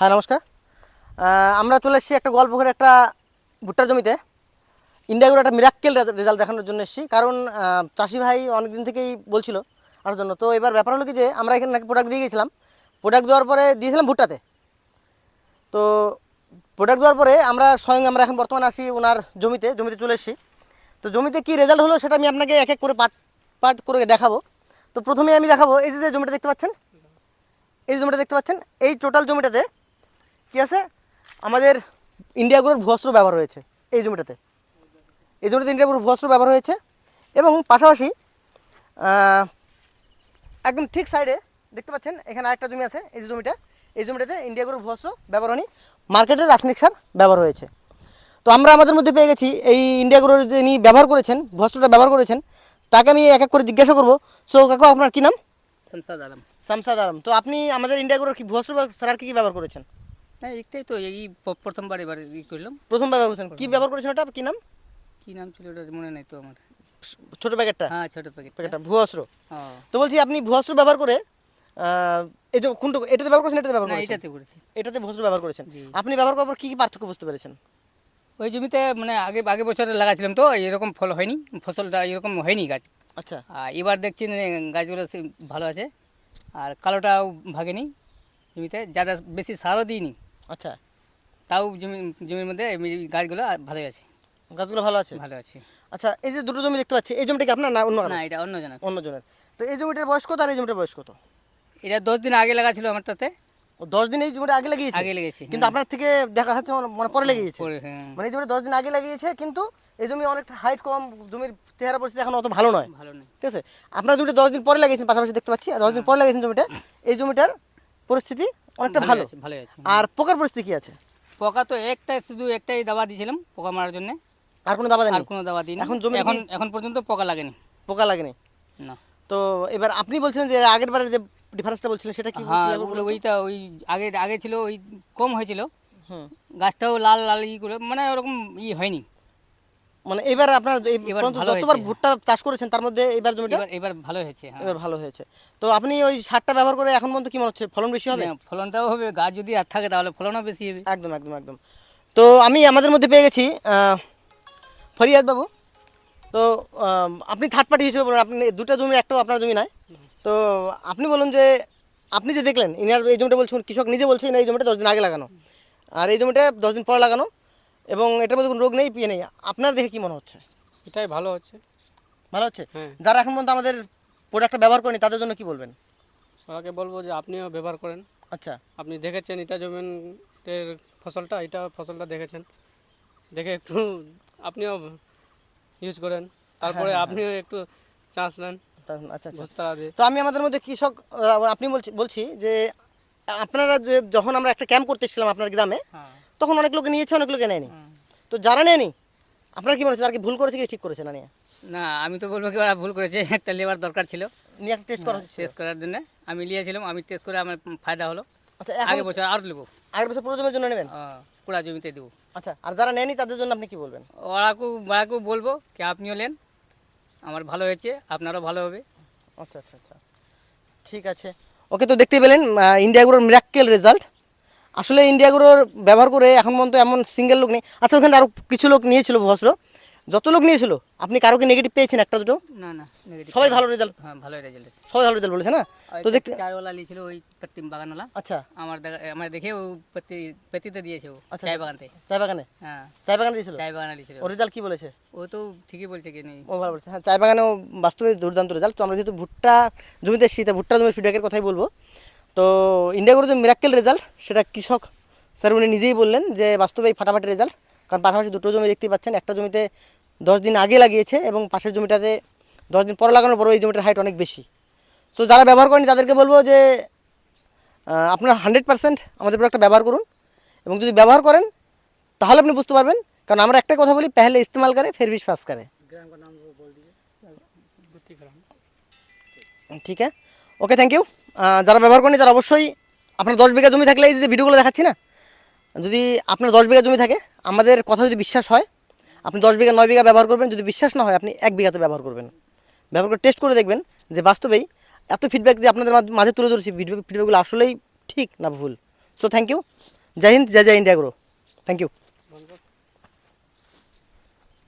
হ্যাঁ নমস্কার। আমরা চলে এসেছি একটা গল্প করে একটা ভুট্টার জমিতে। ইন্ডিয়াগুলো একটা মিরাক্কেল রেজাল্ট দেখানোর জন্য এসেছি। কারণ চাষি ভাই অনেক দিন থেকেই বলছিল আর জন্য। তো এবার ব্যাপার হলো কি যে, আমরা এখানে নাকি প্রোডাক্ট দিয়ে গেছিলাম। প্রোডাক্ট দেওয়ার পরে দিয়েছিলাম ভুট্টাতে। তো প্রোডাক্ট দেওয়ার পরে আমরা স্বয়ং আমরা এখন বর্তমানে আসি ওনার জমিতে জমিতে চলে এসেছি। তো জমিতে কী রেজাল্ট হলো সেটা আমি আপনাকে এক এক করে পার্ট পার্ট করে দেখাবো। তো প্রথমে আমি দেখাবো, এই যে জমিটা দেখতে পাচ্ছেন? এই জমিটা দেখতে পাচ্ছেন? এই টোটাল জমিটাতে কি আছে? আমাদের ইন্ডিয়া গ্রোর ভুয়স্ত্র ব্যবহার হয়েছে এই জমিটাতে। এই জমিটাতে ইন্ডিয়া গ্রোর ভুয়স্ত্র ব্যবহার হয়েছে এবং পাশাপাশি একদম ঠিক সাইডে দেখতে পাচ্ছেন এখানে আরেকটা জমি আছে এই যে জমিটা। এই জমিটাতে ইন্ডিয়া গ্রোর ভুয়স্ত্র ব্যবহার হয়নি মার্কেটের রাসায়নিক সার ব্যবহার হয়েছে। তো আমরা আমাদের মধ্যে পেয়ে গেছি এই ইন্ডিয়া গ্রোর যিনি ব্যবহার করেছেন ভুয়স্ত্রটা ব্যবহার করেছেন তাকে আমি এক এক করে জিজ্ঞাসা করব। সো কাকু আপনার কী নাম? শামসাদ আলম। শামসাদ আলম। তো আপনি আমাদের ইন্ডিয়া গ্রোর কি ভুয়স্ত্র সার কি কি ব্যবহার করেছেন? হ্যাঁ এইটাই তো এই প্রথমবার এবার ই করলাম। প্রথম ব্যবহার করেছেন কি ব্যবহার করেছেন ওটা? কি নাম? কি নাম ছিল ওটা মনে নাই তো আমার। ছোট প্যাকেটটা? হ্যাঁ ছোট প্যাকেট প্যাকেটটা ভুয়স্ত্র। হ্যাঁ। তো বলছি আপনি ভুয়স্ত্র ব্যবহার করে এই যে কোনটা এটাতে ব্যবহার করেছেন এটাতে ব্যবহার করেছেন? এটাতে করেছি। এটাতে ভুয়স্ত্র ব্যবহার করেছেন। আপনি ব্যবহার করার পর কি কি পার্থক্য বুঝতে পেরেছেন? ওই জমিতে মানে আগে আগে বছরে লাগাছিলাম তো এরকম ফল হয়নি ফসলটা এরকম হয়নি গাছ। আচ্ছা। আর এবার দেখছি গাছগুলো সে ভালো আছে আর কালোটাও ভাগেনি জমিতে যারা বেশি সারও দিইনি। আচ্ছা। তাও জমি জমির মধ্যে গাছগুলো ভালোই আছে। গাছগুলো ভালো আছে? ভালো আছে। আচ্ছা এই যে দুটো জমি দেখতে পাচ্ছি এই জমিটা কি আপনার না অন্য না এটা অন্য জন আছে। অন্য জনের তো এই জমিটার বয়স কত আর এই জমিটার বয়স কত? এটা দশ দিন আগে লাগাছিল আমার তাতে। দশ দিন এই জমিটা আগে লাগিয়েছে? আগে লেগেছে কিন্তু আপনার থেকে দেখা যাচ্ছে মানে- পরে লেগেছে হ্যাঁ। মানে এই জমিটা দশ দিন আগে লাগিয়েছে কিন্তু এই জমি অনেকটা হাইট কম জমির চেহারা পরিস্থিতি এখন অত ভালো নয়। ভালো নেই ঠিক আছে? আপনার জমিটা দশ দিন পরে লাগিয়েছেন পাশাপাশি দেখতে পাচ্ছি আর দশ দিন পরে লাগিয়েছেন জমিটা এই জমিটার পরিস্থিতি অনেকটা ভালো ভালো। আছে আর পোকার পরিস্থিতি কি আছে? পোকা তো একটাই শুধু একটাই দাবা দিয়েছিলাম পোকা মারার জন্য। আর কোনো দাবা আর কোনো দাবা দিইনি। এখন জমিতে এখন এখন পর্যন্ত পোকা লাগেনি। পোকা লাগেনি? না। তো এবার আপনি বলছিলেন যে আগের বারে যে ডিফারেন্সটা বলছিলেন সেটা কি হ্যাঁ? ওইটা ওই আগে আগে ছিল ওই কম হয়েছিল। হুম। গাছটাও লাল লাল ই করে মানে ওরকম ই হয়নি। মানে এবার আপনার যতবার ভুট্টা চাষ করেছেন তার মধ্যে এবার জমিটা? এবার ভালো হয়েছে হ্যাঁ। এবার ভালো হয়েছে। তো আপনি ওই সারটা ব্যবহার করে এখন পর্যন্ত কি মনে হচ্ছে? ফলন বেশি হবে? হ্যাঁ, ফলনটাও হবে গাছ যদি আর থাকে তাহলে ফলনও বেশি হবে। একদম একদম একদম। তো আমি আমাদের মধ্যে পেয়ে গেছি ফরিয়াদ বাবু। তো আপনি থার্ড পার্টি হিসেবে বলুন আপনি দুটো জমি একটাও আপনার জমি নয় তো আপনি বলুন যে আপনি যে দেখলেন ইনার এই জমিটা বলছেন কৃষক নিজে বলছে এই জমিটা দশ দিন আগে লাগানো। আর এই জমিটা দশ দিন পরে লাগানো। এবং এটার মধ্যে কোনো রোগ নেই পিয়ে নেই। আপনার দেখে কি মনে হচ্ছে? এটাই ভালো হচ্ছে। ভালো হচ্ছে? হ্যাঁ। যারা এখন পর্যন্ত আমাদের প্রোডাক্টটা ব্যবহার করেনি তাদের জন্য কি বলবেন? সবাইকে বলব যে আপনিও ব্যবহার করেন। আচ্ছা। আপনি দেখেছেন এটা জমিনের ফসলটা এটা ফসলটা দেখেছেন? দেখে একটু আপনিও ইউজ করেন। তারপরে আপনিও একটু চান্স নেন। আচ্ছা আচ্ছা। তো আমি আমাদের মধ্যে কৃষক আপনি বলছি বলছি যে আপনারা যে যখন আমরা একটা ক্যাম্প করতে এসেছিলাম আপনার গ্রামে হ্যাঁ। তখন অনেক লোকে নিয়েছে অনেক লোকে নেয়নি। তো যারা নেয়নি আপনার কি মনে হচ্ছে তারা কি ভুল করেছে কি ঠিক করেছে না নিয়ে? না আমি তো বলব কি ওরা ভুল করেছে একটা লেবার দরকার ছিল। নিয়ে একটা টেস্ট করা টেস্ট করার জন্য আমি নিয়েছিলাম আমি টেস্ট করে আমার ফায়দা হলো। আচ্ছা আগে বছর আর নেব। আগের বছর পুরো জমির জন্য নেবেন? কুড়া জমিতে দেবো। আচ্ছা আর যারা নেয়নি তাদের জন্য আপনি কি বলবেন? ওরাকেও ওরাকেও বলব কি আপনিও নেন আমার ভালো হয়েছে আপনারও ভালো হবে। আচ্ছা আচ্ছা আচ্ছা। ঠিক আছে। ওকে তো দেখতে পেলেন ইন্ডিয়া গুলোর মিরাক্কেল রেজাল্ট আসলে ইন্ডিয়া গুলোর ব্যবহার করে এখন পর্যন্ত এমন সিঙ্গেল লোক নেই। আচ্ছা ওখানে আরও কিছু লোক নিয়েছিল ভস্র যত লোক নিয়েছিল আপনি কারোকে নেগেটিভ পেয়েছেন একটা দুটো? না না সবাই ভালো রেজাল্ট হ্যাঁ ভালো রেজাল্ট সবাই ভালো রেজাল্ট বলেছে না? তো দেখতে চায়ওয়ালা নিয়েছিল ওই পত্তি বাগানওয়ালা। আচ্ছা। আমার দেখা আমার দেখে ও পত্তি পত্তিতে দিয়েছে ও আচ্ছা। চায় বাগানতে। চায় বাগানে? হ্যাঁ। চায় বাগানে দিয়েছিল? চায় বাগানে দিয়েছিল। ও রেজাল্ট কি বলেছে? ও তো ঠিকই বলছে কি নেই। ও ভালো বলেছে। হ্যাঁ চায় বাগানেও বাস্তবে দুর্দান্ত রেজাল্ট তো আমরা যেহেতু ভুট্টা জমিতে শীতে ভুট্টা জমির ফিডব্যাকের কথাই বলব। তো ইন্ডিয়া গুলো যে মিরাক্কেল রেজাল্ট সেটা কৃষক স্যার উনি নিজেই বললেন যে বাস্তবে এই ফাটাফাটি রেজাল্ট কারণ পাশাপাশি দুটো জমি দেখতেই পাচ্ছেন একটা জমিতে দশ দিন আগে লাগিয়েছে এবং পাশের জমিটাতে দশ দিন পরে লাগানোর পরে এই জমিটার হাইট অনেক বেশি। সো যারা ব্যবহার করেনি তাদেরকে বলব যে আপনার হান্ড্রেড পার্সেন্ট আমাদের প্রোডাক্টটা ব্যবহার করুন এবং যদি ব্যবহার করেন তাহলে আপনি বুঝতে পারবেন। কারণ আমরা একটাই কথা বলি পেহলে ইস্তেমাল করে ফের বিশ ফাঁস করে। ঠিক আছে? ওকে থ্যাংক ইউ যারা ব্যবহার করেনি তারা অবশ্যই আপনার দশ বিঘা জমি থাকলে এই যে ভিডিওগুলো দেখাচ্ছি না? যদি আপনার দশ বিঘা জমি থাকে, আমাদের কথা যদি বিশ্বাস হয়, আপনি দশ বিঘা, নয় বিঘা ব্যবহার করবেন, যদি বিশ্বাস না হয়, আপনি এক বিঘাতে ব্যবহার করবেন। ব্যবহার করে টেস্ট করে দেখবেন যে বাস্তবেই এত ফিডব্যাক যে আপনাদের মাঝ- তুলে ধরছি ফিডব্যাকগুলো আসলেই ঠিক না ভুল। So thank you Joy Hind, Joy Joy India grow. Thank you